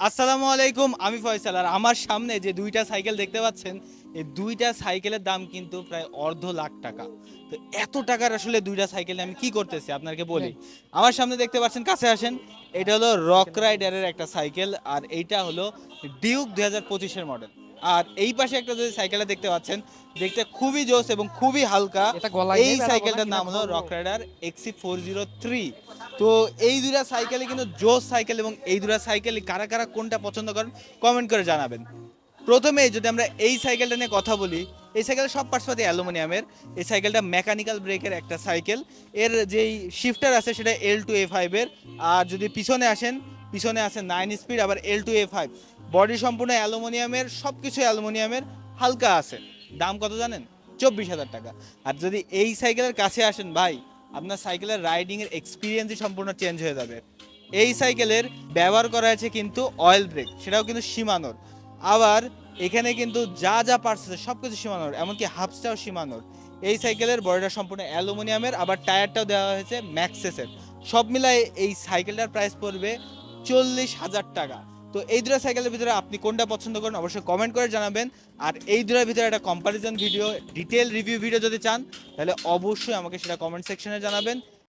আসসালামু আলাইকুম আমি ফয়সাল। আর আমার সামনে যে দুইটা সাইকেল দেখতে পাচ্ছেন এই দুইটা সাইকেলের দাম কিন্তু প্রায় অর্ধ লাখ টাকা। তো এত টাকার আসলে দুইটা সাইকেল আমি কি করতেছি আপনাকে বলি? আমার সামনে দেখতে পাচ্ছেন কাছে আসেন এটা হলো রক রাইডারের একটা সাইকেল আর এইটা হলো ডিউক দুই হাজার পঁচিশের মডেল। আর এই পাশে একটা যদি সাইকেলটা দেখতে পাচ্ছেন দেখতে খুবই জোস এবং খুবই হালকা। এই সাইকেলটার নাম হলো rock rider X C four zero three তো এই দুটা সাইকেলে কিন্তু জোস সাইকেল এবং এই দুটা সাইকেল কারা কারা কোনটা পছন্দ করেন কমেন্ট করে জানাবেন। প্রথমে যদি আমরা এই সাইকেলটা নিয়ে কথা বলি এই সাইকেলের সব পার্টসপাতি অ্যালুমিনিয়ামের এই সাইকেলটা মেকানিক্যাল ব্রেকের একটা সাইকেল এর যেই শিফটার আছে সেটা এল টু এ ফাইভের আর যদি পিছনে আসেন পিছনে আছে নাইন স্পিড, আবার L two A five body সম্পূর্ণ অ্যালুমিনিয়ামের সব কিছু অ্যালুমিনিয়ামের, হালকা আছে। দাম কত জানেন? চব্বিশ হাজার টাকা। আর যদি এই সাইকেলের কাছে আসেন, ভাই, আপনার সাইকেলের রাইডিংয়ের এক্সপিরিয়েন্সই সম্পূর্ণ চেঞ্জ হয়ে যাবে। এই সাইকেলের ব্যবহার করা আছে কিন্তু অয়েল ব্রেক সেটাও কিন্তু সীমানোর। আবার এখানে কিন্তু যা যা পার্টস আছে সব কিছু সীমানোর, এমনকি হাফসটাও সীমানোর। এই সাইকেলের বডিটা সম্পূর্ণ অ্যালুমিনিয়ামের, আবার টায়ারটাও দেওয়া হয়েছে ম্যাক্সেসের। সব মিলাই এই সাইকেলটার প্রাইস পড়বে চল্লিশ হাজার টাকা। তো এই দুটো সাইকেলের ভিতরে আপনি কোনটা পছন্দ করেন অবশ্যই কমেন্ট করে জানাবেন। আর এই দুটোর ভিতরে একটা comparison video detail review video যদি চান, তাহলে অবশ্যই আমাকে সেটা কমেন্ট সেকশনে জানাবেন।